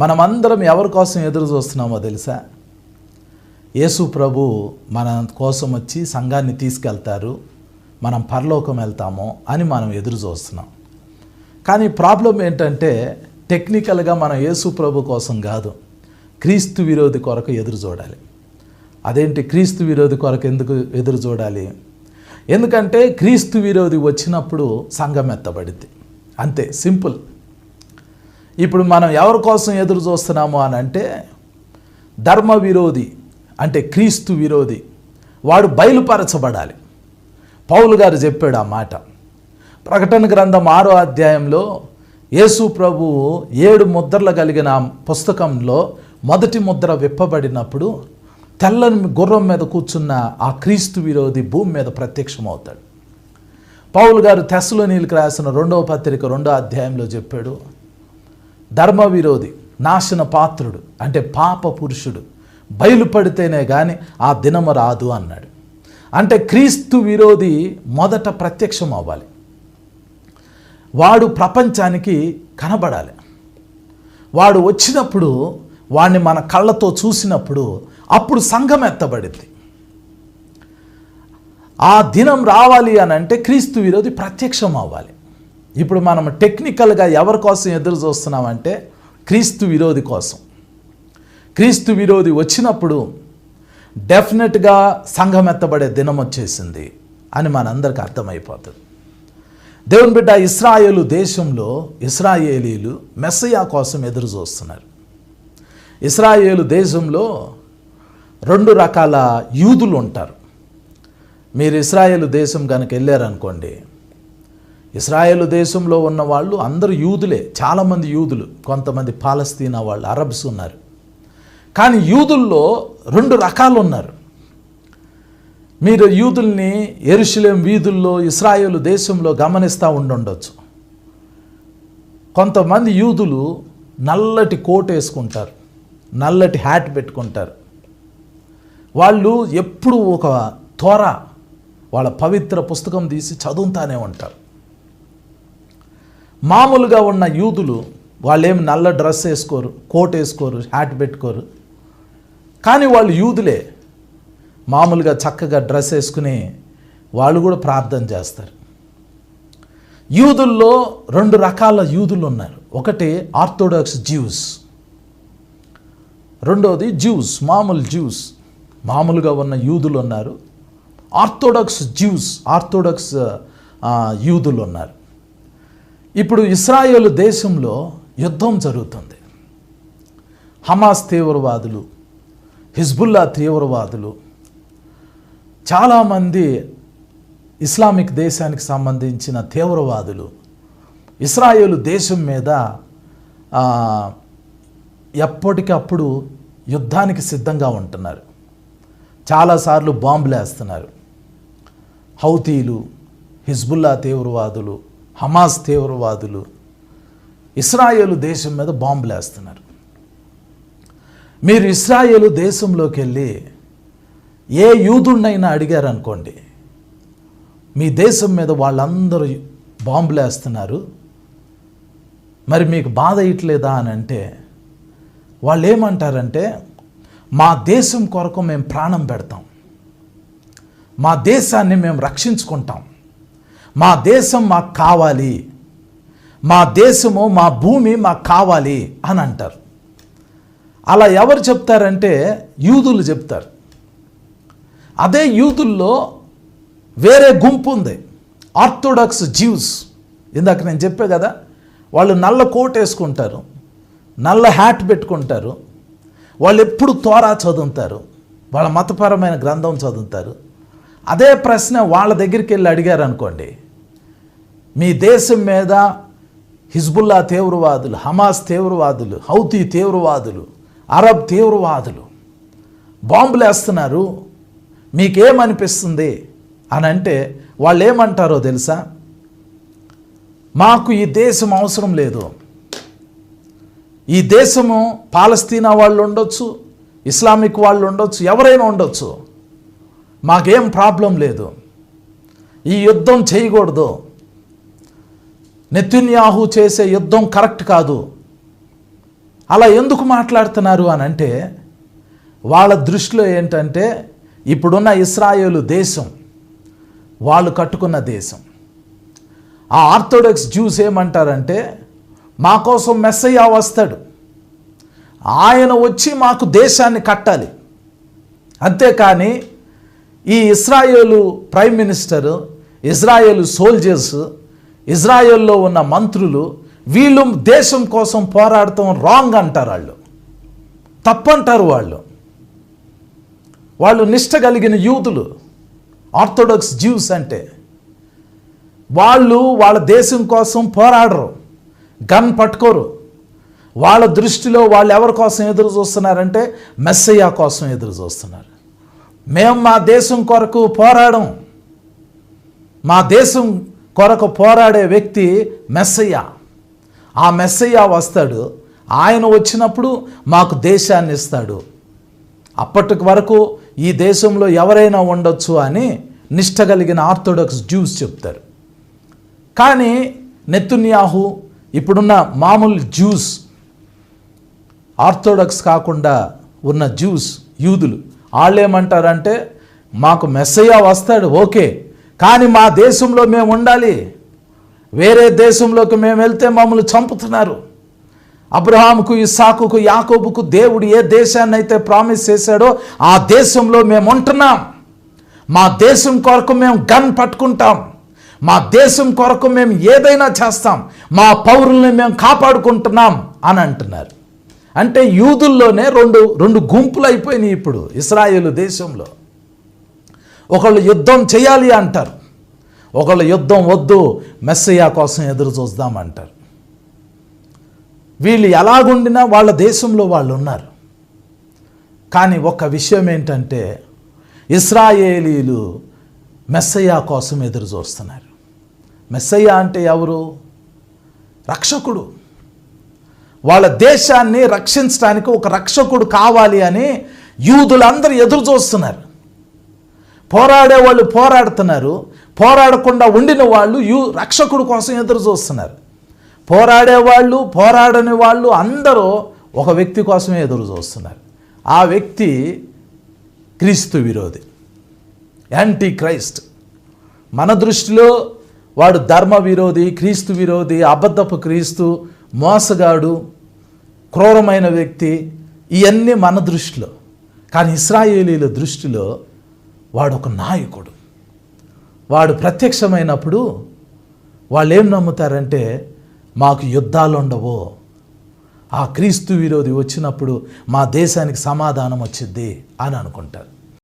మనమందరం ఎవరి కోసం ఎదురు చూస్తున్నామో తెలుసా? యేసు ప్రభు మన కోసం వచ్చి సంఘాన్ని తీసుకెళ్తారు. మనం పరలోకం వెళ్తాము అని మనం ఎదురు చూస్తున్నాం. కానీ ప్రాబ్లం ఏంటంటే టెక్నికల్గా మనం యేసు ప్రభు కోసం కాదు క్రీస్తు విరోధి కొరకు ఎదురు చూడాలి. అదేంటి క్రీస్తు విరోధి కొరకు ఎందుకు ఎదురు చూడాలి? ఎందుకంటే క్రీస్తు విరోధి వచ్చినప్పుడు సంఘం ఎత్తబడింది. అంతే సింపుల్. ఇప్పుడు మనం ఎవరి కోసం ఎదురు చూస్తున్నాము అని అంటే ధర్మ విరోధి అంటే క్రీస్తు విరోధి. వాడు బయలుపరచబడాలి. పౌలు గారు చెప్పాడు ఆ మాట. ప్రకటన గ్రంథం ఆరో అధ్యాయంలో యేసు ప్రభువు ఏడు ముద్రలు కలిగిన పుస్తకంలో మొదటి ముద్ర విప్పబడినప్పుడు తెల్లని గుర్రం మీద కూర్చున్న ఆ క్రీస్తు విరోధి భూమి మీద ప్రత్యక్షమవుతాడు. పౌలు గారు తెస్సులోనీలకు రాసిన రెండవ పత్రిక రెండో అధ్యాయంలో చెప్పాడు ధర్మ విరోధి నాశన పాత్రుడు అంటే పాప పురుషుడు బయలుపడితేనే కానీ ఆ దినము రాదు అన్నాడు. అంటే క్రీస్తు విరోధి మొదట ప్రత్యక్షం అవ్వాలి. వాడు ప్రపంచానికి కనబడాలి. వాడు వచ్చినప్పుడు వాడిని మన కళ్ళతో చూసినప్పుడు అప్పుడు సంఘం ఎత్తబడింది. ఆ దినం రావాలి అని అంటే క్రీస్తు విరోధి ప్రత్యక్షం అవ్వాలి. ఇప్పుడు మనం టెక్నికల్గా ఎవరి కోసం ఎదురు చూస్తున్నామంటే క్రీస్తు విరోధి కోసం. క్రీస్తు విరోధి వచ్చినప్పుడు డెఫినెట్గా సంఘం ఎత్తబడే దినం వచ్చేసింది అని మనందరికీ అర్థమైపోతుంది. దేవుని బిడ్డ ఇస్రాయేలు దేశంలో ఇస్రాయేలీలు మెస్సయా కోసం ఎదురు చూస్తున్నారు. ఇస్రాయేలు దేశంలో రెండు రకాల యూదులు ఉంటారు. మీరు ఇస్రాయేలు దేశం కనుక వెళ్ళారనుకోండి ఇస్రాయేలు దేశంలో ఉన్న వాళ్ళు అందరూ యూదులే. చాలామంది యూదులు కొంతమంది పాలస్తీనా వాళ్ళు అరబ్స్ ఉన్నారు. కానీ యూదుల్లో రెండు రకాలు ఉన్నారు మీరు యూదుల్ని ఎరుషులేం వీధుల్లో ఇస్రాయేలు దేశంలో గమనిస్తూ ఉండుండొచ్చు. కొంతమంది యూదులు నల్లటి కోట్ వేసుకుంటారు నల్లటి హ్యాట్ పెట్టుకుంటారు. వాళ్ళు ఎప్పుడు ఒక త్వర వాళ్ళ పవిత్ర పుస్తకం తీసి చదువుతానే ఉంటారు. మామూలుగా ఉన్న యూదులు వాళ్ళేమి నల్ల డ్రెస్ వేసుకోరు కోట్ వేసుకోరు హ్యాట్ పెట్టుకోరు. కానీ వాళ్ళు యూదులే. మామూలుగా చక్కగా డ్రెస్ వేసుకుని వాళ్ళు కూడా ప్రార్థన చేస్తారు. యూదుల్లో రెండు రకాల యూదులు ఉన్నారు. ఒకటి ఆర్థోడాక్స్ జ్యూస్ రెండోది జ్యూస్ మామూలు జ్యూస్ మామూలుగా ఉన్న యూదులు ఉన్నారు. ఆర్థోడాక్స్ జ్యూస్ ఆర్థోడాక్స్ యూదులు ఉన్నారు. ఇప్పుడు ఇస్రాయేల్ దేశంలో యుద్ధం జరుగుతుంది. హమాస్ తీవ్రవాదులు హిజ్బుల్లా తీవ్రవాదులు చాలామంది ఇస్లామిక్ దేశానికి సంబంధించిన తీవ్రవాదులు ఇస్రాయేలు దేశం మీద ఎప్పటికప్పుడు యుద్ధానికి సిద్ధంగా ఉంటున్నారు. చాలాసార్లు బాంబులు వేస్తున్నారు హౌతీలు హిజ్బుల్లా తీవ్రవాదులు హమాస్ తీవ్రవాదులు ఇస్రాయేలు దేశం మీద బాంబులు వేస్తున్నారు. మీరు ఇస్రాయేలు దేశంలోకి వెళ్ళి ఏ యూదుడినైనా అడిగారనుకోండి మీ దేశం మీద వాళ్ళందరూ బాంబులు వేస్తున్నారు మరి మీకు బాధ ఇట్లేదా అని అంటే వాళ్ళు ఏమంటారంటే మా దేశం కొరకు మేము ప్రాణం పెడతాం మా దేశాన్ని మేము రక్షించుకుంటాం మా దేశం మాకు కావాలి. మా దేశము మా భూమి మాకు కావాలి అని అంటారు. అలా ఎవరు చెప్తారంటే యూదులు చెప్తారు. అదే యూదుల్లో వేరే గుంపు ఉంది. ఆర్థోడాక్స్ జ్యూస్ ఇందాక నేను చెప్పే కదా వాళ్ళు నల్ల కోట్ వేసుకుంటారు నల్ల హ్యాట్ పెట్టుకుంటారు వాళ్ళు ఎప్పుడు తోరా చదువుతారు వాళ్ళ మతపరమైన గ్రంథం చదువుతారు. అదే ప్రశ్న వాళ్ళ దగ్గరికి వెళ్ళి అడిగారు అనుకోండి మీ దేశం మీద హిజ్బుల్లా తీవ్రవాదులు హమాస్ తీవ్రవాదులు హౌతీ తీవ్రవాదులు అరబ్ తీవ్రవాదులు బాంబులు వేస్తున్నారు మీకేమనిపిస్తుంది అని అంటే వాళ్ళు ఏమంటారో తెలుసా? మాకు ఈ దేశం అవసరం లేదు. ఈ దేశము పాలస్తీనా వాళ్ళు ఉండొచ్చు ఇస్లామిక్ వాళ్ళు ఉండొచ్చు ఎవరైనా ఉండొచ్చు. మాకేం ప్రాబ్లం లేదు. ఈ యుద్ధం చేయకూడదు. నెత్యున్యాహు చేసే యుద్ధం కరెక్ట్ కాదు. అలా ఎందుకు మాట్లాడుతున్నారు అని అంటే వాళ్ళ దృష్టిలో ఏంటంటే ఇప్పుడున్న ఇస్రాయేలు దేశం వాళ్ళు కట్టుకున్న దేశం. ఆ ఆర్థోడాక్స్ జ్యూస్ ఏమంటారంటే మా కోసం మెస్సయ్య వస్తాడు. ఆయన వచ్చి మాకు దేశాన్ని కట్టాలి. అంతేకాని ఈ ఇస్రాయేలు ప్రైమ్ మినిస్టర్ ఇజ్రాయేలు సోల్జర్స్ ఇజ్రాయెల్లో ఉన్న మంత్రులు వీళ్ళు దేశం కోసం పోరాడటం రాంగ్ అంటారు వాళ్ళు. తప్పంటారు వాళ్ళు. వాళ్ళు నిష్ట కలిగిన యూతులు ఆర్థోడాక్స్ జ్యూస్ అంటే. వాళ్ళు వాళ్ళ దేశం కోసం పోరాడరు గన్ పట్టుకోరు. వాళ్ళ దృష్టిలో వాళ్ళు ఎవరి కోసం ఎదురు చూస్తున్నారంటే మెస్సయ్య కోసం ఎదురు చూస్తున్నారు. మేము మా దేశం కొరకు పోరాడం మా దేశం కొరకు పోరాడే వ్యక్తి మెస్సయ్య. ఆ మెస్సయ్య వస్తాడు. ఆయన వచ్చినప్పుడు మాకు దేశాన్ని ఇస్తాడు. అప్పటి వరకు ఈ దేశంలో ఎవరైనా ఉండొచ్చు అని నిష్ట కలిగిన ఆర్థోడాక్స్ జ్యూస్ చెప్తారు. కానీ నెత్తున్యాహు ఇప్పుడున్న మామూలు జ్యూస్ ఆర్థోడాక్స్ కాకుండా ఉన్న జ్యూస్ యూదులు. వాళ్ళు ఏమంటారంటే మాకు మెస్సయ్య వస్తాడు ఓకే. కానీ మా దేశంలో మేము ఉండాలి. వేరే దేశంలోకి మేము వెళ్తే మమ్మల్ని చంపుతున్నారు. అబ్రహాంకు ఇస్సాకుకు యాకోబుకు దేవుడు ఏ దేశాన్ని అయితే ప్రామిస్ చేశాడో ఆ దేశంలో మేము ఉంటున్నాం. మా దేశం కొరకు మేము గన్ పట్టుకుంటాం. మా దేశం కొరకు మేము ఏదైనా చేస్తాం. మా పౌరుల్ని మేము కాపాడుకుంటున్నాం అని అంటున్నారు. అంటే యూదుల్లోనే రెండు రెండు గుంపులు అయిపోయినాయి ఇప్పుడు ఇస్రాయేల్ దేశంలో. ఒకళ్ళు యుద్ధం చేయాలి అంటారు. ఒకళ్ళు యుద్ధం వద్దు మెస్సయ్య కోసం ఎదురు చూద్దామంటారు వీళ్ళు ఎలాగుండినా వాళ్ళ దేశంలో వాళ్ళు ఉన్నారు. కానీ ఒక విషయం ఏంటంటే ఇస్రాయేలీలు మెస్సయ్య కోసం ఎదురు చూస్తున్నారు. మెస్సయ్య అంటే ఎవరు? రక్షకుడు. వాళ్ళ దేశాన్ని రక్షించడానికి ఒక రక్షకుడు కావాలి అని యూదులందరూ ఎదురు చూస్తున్నారు. పోరాడే వాళ్ళు పోరాడుతున్నారు. పోరాడకుండా ఉండిన వాళ్ళు యూ రక్షకుడు కోసం ఎదురు చూస్తున్నారు. పోరాడే వాళ్ళు పోరాడని వాళ్ళు అందరూ ఒక వ్యక్తి కోసమే ఎదురు చూస్తున్నారు. ఆ వ్యక్తి క్రీస్తు విరోధి. యాంటీ క్రైస్ట్ మన దృష్టిలో వాడు ధర్మ విరోధి క్రీస్తు విరోధి అబద్ధపు క్రీస్తు మోసగాడు క్రూరమైన వ్యక్తి ఇవన్నీ మన దృష్టిలో. కానీ ఇస్రాయేలీల దృష్టిలో వాడు ఒక నాయకుడు. వాడు ప్రత్యక్షమైనప్పుడు వాళ్ళు ఏం నమ్ముతారంటే మాకు యుద్ధాలు ఉండవు ఆ క్రీస్తు విరోధి వచ్చినప్పుడు మా దేశానికి సమాధానం వచ్చింది అని అనుకుంటారు.